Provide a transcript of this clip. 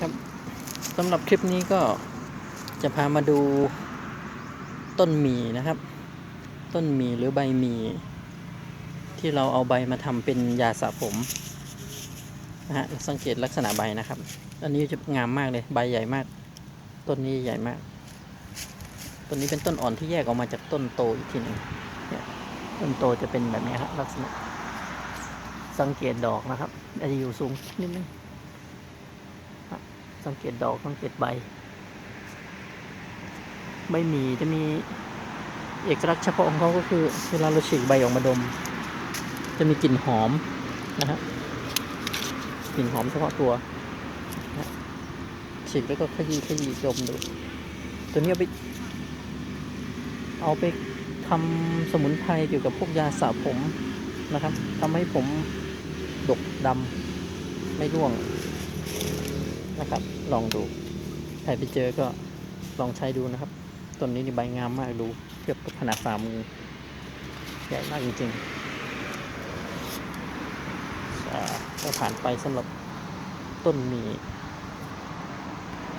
ครับสำหรับคลิปนี้ก็จะพามาดูต้นหมีนะครับ ต้นหมีหรือใบหมีที่เราเอาใบมาทำเป็นยาสระผมนะฮะสังเกตลักษณะใบนะครับ อันนี้จะงามมากเลยใบใหญ่มาก ต้นนี้ใหญ่มาก ต้นนี้เป็นต้นอ่อนที่แยกออกมาจากต้นโตอีกทีหนึ่งต้นโตจะเป็นแบบนี้ครับลักษณะ สังเกตดอกนะครับอาจจะอยู่สูงนิดนึง สังเกตดอกสังเกตใบ ใบหมีจะมีเอกลักษณ์เฉพาะของเขาก็คือเวลาเราฉีกใบออกมาดม จะมีกลิ่นหอมนะฮะกลิ่นหอมเฉพาะตัวนะฉีกแล้วก็ขยี้ขยี้ดมดู ตัวนี้เอาไป เอาไปทำสมุนไพรเกี่ยวกับพวกยาสระผมนะครับทำให้ผมดกดำไม่ร่วง นะครับ ลองดูใครไปเจอก็ลองใช้ดูนะครับต้นนี้นี่ใบงามมากดูเทียบกับขนาดฝ่ามือใหญ่มากจริงๆก็ผ่านไปสำหรับต้นมี